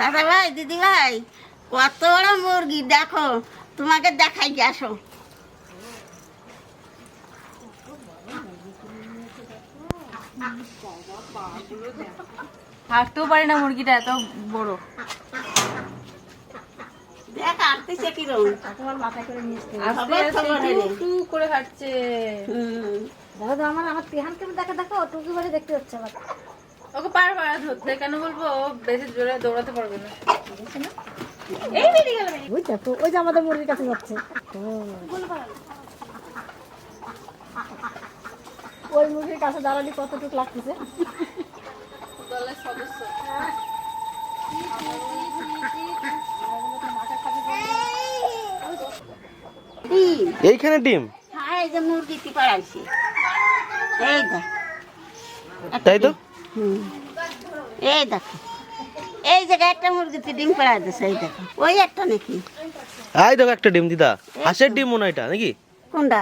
দাদা ভাই দিদি ভাই কত বড় মুরগি দেখো তোমাকে দেখাই কি আসো। হাঁটতেও পারে না মুরগিটা এত বড়। দেখ আটতেছে কিরম। আস্তে আস্তে টু টু করে হাঁটছে। দাদা আমার আমার তিহানকে দেখে দেখো টুকি বাড়ি দেখতে হচ্ছে আবার। ওকে পার পারা ধরতে। কেন বলব? ও বেশি জোরে দৌড়াতে পারবে না। এই বেরিয়ে গেল ওই দেখো ওই যে আমাদের মুরগির কাছে যাচ্ছে। ওই মুরগির কাছে দাঁড়ালি কতটুকু লাগতেছে? দলের সদস্য। এইখানে ডিম? হ্যাঁ এই যে মুরগিটি পাড়াইছে এই তাই তো? এই দেখো। এই জায়গায় একটা মুরগিতে ডিম পাড়াই দিছে এই দেখো। ওই একটা নাকি? আই দেখো একটা ডিম দিদা। হাঁসের ডিম মনে এটা নাকি? কোনটা?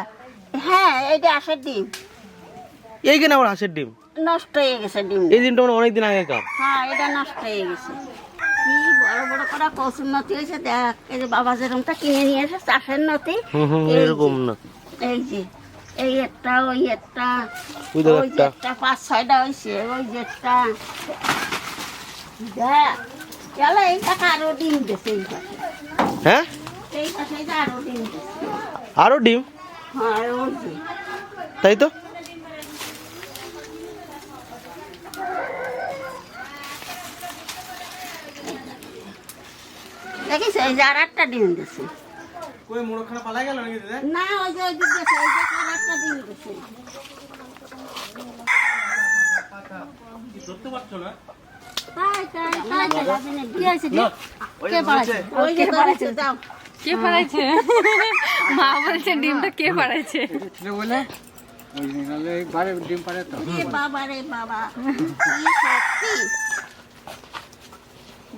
হ্যাঁ এইটা আসার ডিম। এইখানে আমার হাঁসের ডিম? নষ্ট হয়ে গেছে ডিম। এই ডিমটা আমার অনেকদিন আগে কাপ হ্যাঁ এটা নষ্ট হয়ে গেছে। কি বড় বড় করা কচুর নতি হয়েছে দেখ। এই যে বাবা যেরকমটা কিনে নিয়ে এসে চাষের নতি এই এরকম না। এই যে। এই একটা ওই একটা ওই দেখো ওই যে একটা একটা পাঁচ ছয়টা হয়েছে ওই যে একটা দেখ চলো এই টাকা আরও ডিম দিছে এই পাশে হ্যাঁ এই পাশে এই যে আরও ডিম দিছে আরও ডিম হ্যাঁ ওই যে তাই তো দেখিস এই যে আর একটা ডিম দিছে কই মোড়খানা পালা গেল নাকি দিদা না ওই যে ওই দিক দিছে ওই যে কি মা ডিমটা কে বাবা রে বাবা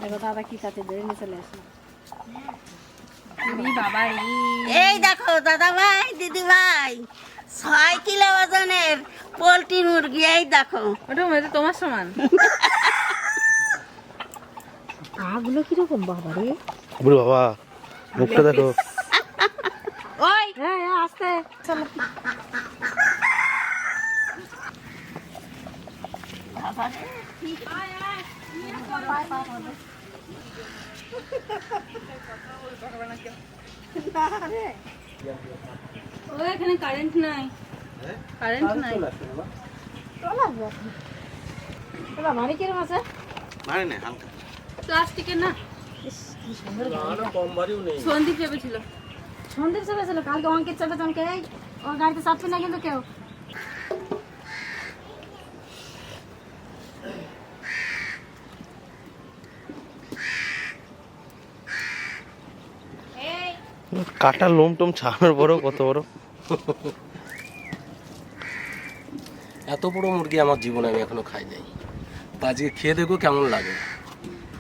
দেখো দাদা কি সাথে ধরে নিয়ে চলে এই দেখো দাদা ভাই দিদি ভাই ছয় কিলো ওজনের পোলট্রি মুরগি এই দেখো। ওটা মেয়ে তোমার সমান। আগুলো কীরকম বাবা রে? বুড়ো বাবা মুখটা দেখো। ওই। হ্যাঁ হ্যাঁ আসতে। চলো। ও এখানে কারেন্ট নাই। কারেন্ট নাই। চলো কীরকম আছে? মানে না হালকা। প্লাস্টিকের না। সন্দীপ চেপেছিল সন্দীপ চেপেছিল কালকে অঙ্কিত চেপে চমকে এই ও গাড়িতে চাপছে না কিন্তু কেউ। কাটা লোম টোম ছাড়ানোর পরেও কত বড়? এত বড় মুরগি আমার জীবনে আমি এখনও খাই নাই। তা আজকে খেয়ে দেখো কেমন লাগে।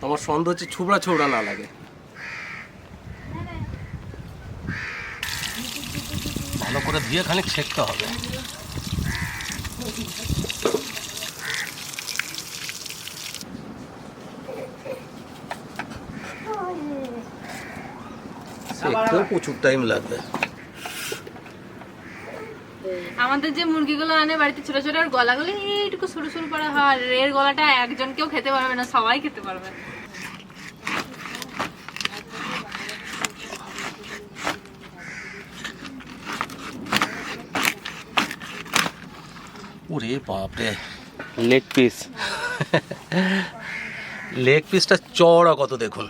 আমার সন্দেহ হচ্ছে ছুবড়া ছুবড়া না লাগে। ভালো করে ধুয়ে খানিক ছেঁকতে হবে। সেঁকতেও প্রচুর টাইম লাগবে। আমাদের যে মুরগিগুলো আনে বাড়িতে ছোট ছোট ওর গলাগুলো এইটুকু সরু সরু করা হয়। আর এর গলাটা একজন কেউ খেতে পারবে না সবাই খেতে পারবে। ওরে বাপরে। লেগ পিস লেগ পিসটা চড়া কত দেখুন।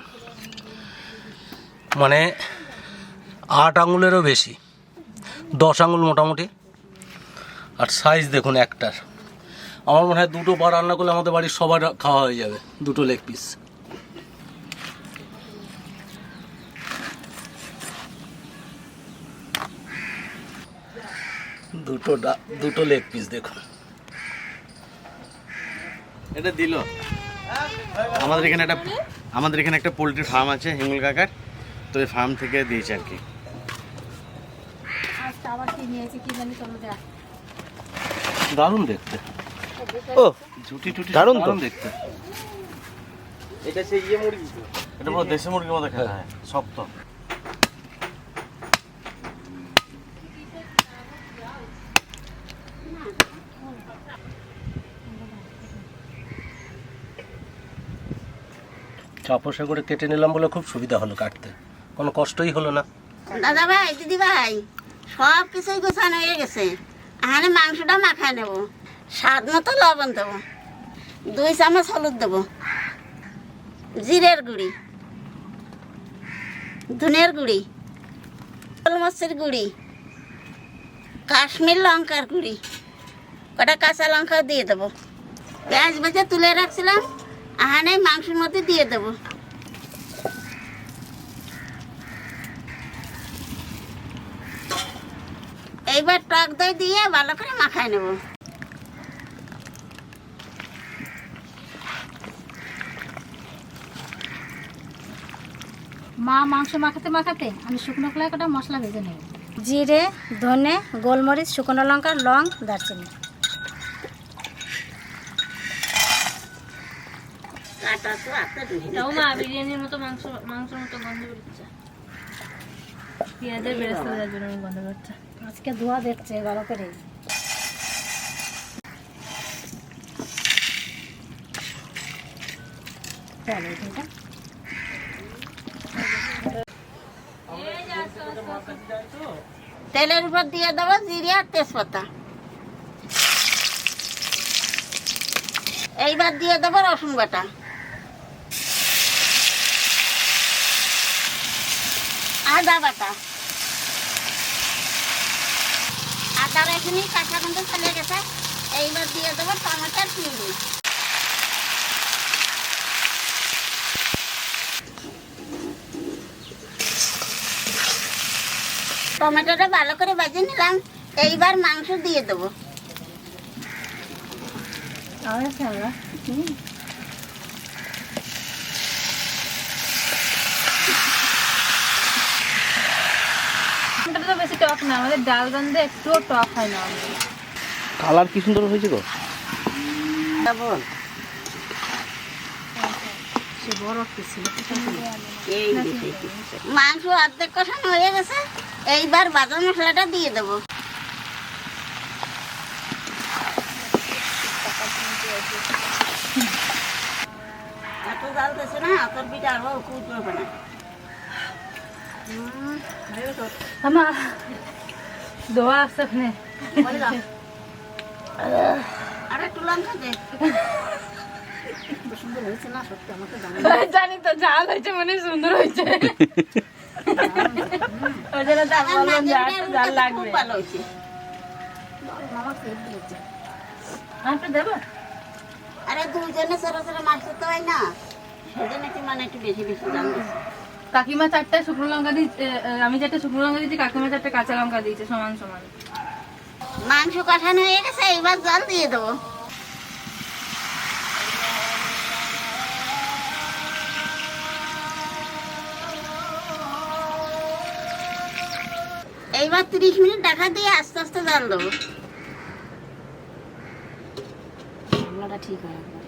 মানে আট আঙুলেরও বেশি। দশ আঙুল মোটামুটি। আর সাইজ দেখুন একটার। আমার মনে হয় দুটো পা রান্না করলে আমাদের বাড়ির সবার খাওয়া হয়ে যাবে, দুটো লেগ পিস দুটো দুটো লেগ পিস দেখুন। এটা দিল। আমাদের এখানে একটা, আমাদের এখানে একটা পোলট্রি ফার্ম আছে, হিঙ্গুল কাকার। তো এই ফার্ম থেকে দিয়েছে আর কি। আবার কি নিয়েছে কি জানি চলো দেখ দারুণ দেখতে। ও ঝুটি টুটি দারুণ দারুণ দেখতে। এটা সেই ইয়ে মুরগি। এটা পুরো দেশি মুরগির মতো খেতে হয় শক্ত। চাপসে করে কেটে নিলাম বলে খুব সুবিধা হলো কাটতে। কোনো কষ্টই হলো না। দাদা ভাই দিদি ভাই। সব কিছুই গোছানো হয়ে গেছে। এখানে মাংসটা মাখায় নেব। স্বাদ মতো লবণ দেবো। দুই চামচ হলুদ দেবো। জিরের গুঁড়ি। ধনের গুঁড়ি। গোলমরিচের গুঁড়ি। কাশ্মীর লঙ্কার গুঁড়ি। কটা কাঁচা লঙ্কাও দিয়ে দেবো। পেঁয়াজ ভেজে তুলে রাখছিলাম। এখানে মাংসের মধ্যে দিয়ে দেবো। এইবার টক দই দিয়ে ভালো করে মাখায় নেব। মা মাংস মাখাতে মাখাতে আমি শুকনো কলাই কটা মশলা ভেজে নেব। জিরে ধনে গোলমরিচ শুকনো লঙ্কা লং দারচিনি। মা বিরিয়ানির মতো মাংস মাংসের মতো গন্ধ বেরোচ্ছে। পেঁয়াজের বেরেস্তা দেওয়ার জন্য গন্ধ বেরোচ্ছে। আজকে ধোয়া দেখছে, ভালো করে। তেলের উপর দিয়ে দেবো জিরে আর তেজপাতা। এইবার দিয়ে দেবো রসুন বাটা। আদা বাটা। আদা রেখে কাঁচা গন্ধ চলে গেছে। এইবার দিয়ে দেবো টমেটোর পিউরি টমেটোটা ভালো করে ভেজে নিলাম। এইবার মাংস দিয়ে দেবো আর খেলা এটা তো বেশি টক না আমাদের ডাল গন্ধে একটুও টক হয় না। কালার কি সুন্দর হয়েছে গো? মাংস অর্ধেক কষানো হয়ে গেছে এইবার বাদাম মশলাটা দিয়ে দেবো। এত জাল দিয়েছে না তোর পিঠা আরও কুচ হবে না। আমার দোয়া আছে আর লঙ্কা জানি তো ঝাল হয়েছে মানে সুন্দর হয়েছে আমি আর দুজনে সেরা সেরা মাছ তো হয় না সেজন্য কি মানে একটু বেশি বেশি দাম দিচ্ছে কাকিমা চারটে শুকনো লঙ্কা দিচ্ছে আমি চারটে শুকনো লঙ্কা দিচ্ছি কাকিমা চারটা কাঁচা লঙ্কা দিয়েছে সমান সমান। মাংস কষানো হয়ে গেছে এইবার জল দিয়ে দেবো। এইবার তিরিশ মিনিট ঢাকা দিয়ে আস্তে আস্তে জল দেবো। ঠিক হয় একবার।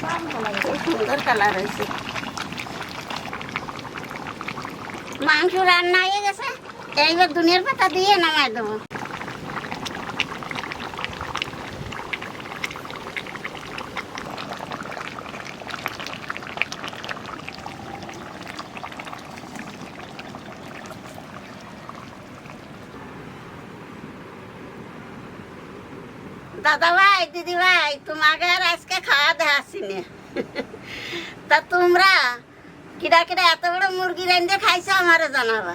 খুব সুন্দর কালার হয়েছে। মাংস রান্না হয়ে গেছে এইবার দুনিয়ার পাতা দিয়ে নামাই দেবো। দাদা ভাই দিদি ভাই আর আজকে খাওয়া দেখাচ্ছি না তা তোমরা কিরা কিরা এত বড় মুরগি রেঞ্জে খাইছো আমারও জানাবা।